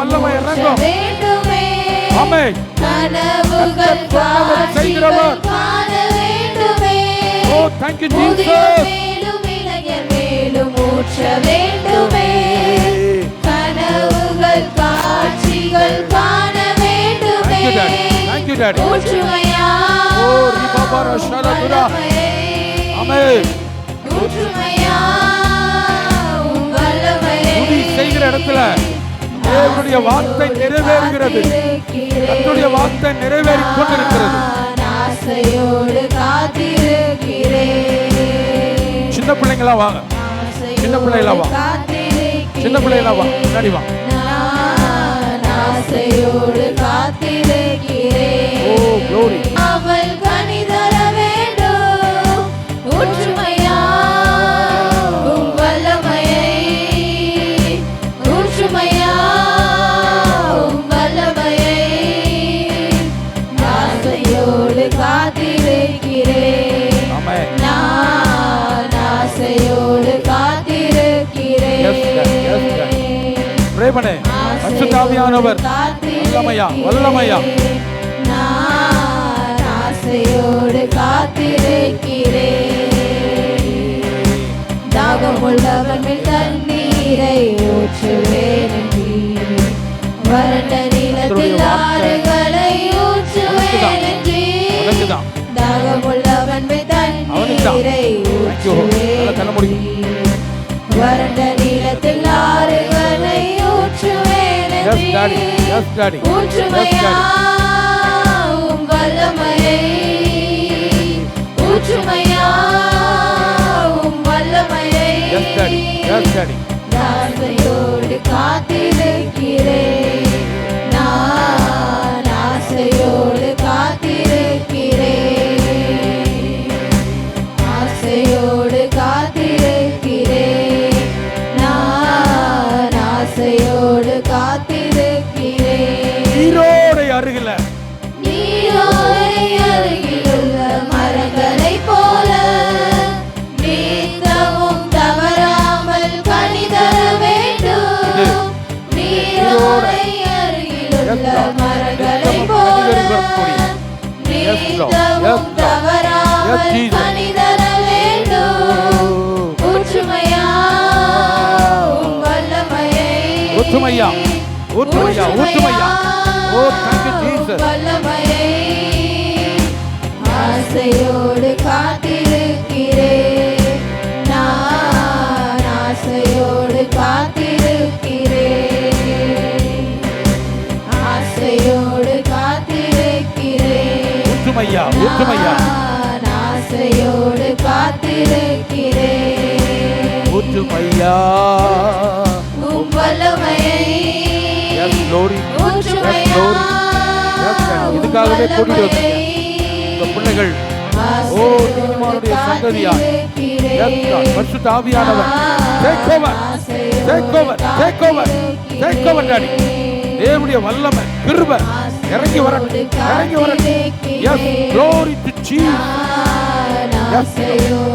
வல்லமை இறங்கும். ஆமே கனவுகள் செய்கிறவர். ஓ தேங்க்யூ ஜீசஸ் மேலும் இளைஞர் மேலும் ஊற்ற வேண்டுமே. கனவுகள் காட்சிகள் காண வேண்டுமே. Thank you daddy ஊற்றுமையா? ஓ ரிபாபா ரஷாலதுரா ஆமே ஊற்றுமையா. உம் வல்லமையை. செய்கிற இடத்துல தேவனுடைய வார்த்தை நிறைவேறுகிறது. கர்த்தருடைய வார்த்தை நிறைவேறிக் கொண்டிருக்கிறது சின்ன பிள்ளைங்களா வாங்க. சின்ன பிள்ளைகளா வா. சின்ன பிள்ளைகளா வா. முன்னாடி வா. பிரேமனே அசுத்தாவியானவர். வல்லமையா வல்லமையா. ஆசையோடு காத்திருக்கிறேன் தாகமுள்ளவன் மேல் தண்ணீரை ஊற்றுவேன். வறண்ட நிலத்தில் ஆறுகளை ஊற்றுவேன் மேல் அவனுக்குதான். தண்ணீரை. ஊற்றுவேன் வறண்ட yes daddy. Yes daddy yes daddy வல்லமையை. ஊற்றுமையா உம் வல்லமையை. எஸ் டாடி எஸ் டாடி ஊற்றுமையா ஊற்றுமையா ஊற்றுமையா ஓ தேங்க்யூ ஜீசஸ் வல்லமையை. ஆசையோடு காத்திருக்கிறேன் நான் ஆசையோடு காத்திருக்கிறேன் ஆசையோடு காத்திருக்கிறேன் ஊற்றுமையா நான் ஆசையோடு காத்திருக்கிறேன் ஊற்றுமையா உம் க்ளோரி ஊற்றுமையா இதுக்காகவே கூட்டிட்டு வந்தீங்க. இந்த பிள்ளைகள் ஓ நீதிமானுடைய சந்ததியா எஸ் God. பரிசுத்த ஆவியானவர். Take over take over take over take over daddy தேவனுடைய வல்லமை கிருபை இறங்கி வரட்டும் இறங்கி வரட்டும். எஸ் க்ளோரி டு ஜீசஸ் ஆசையோடு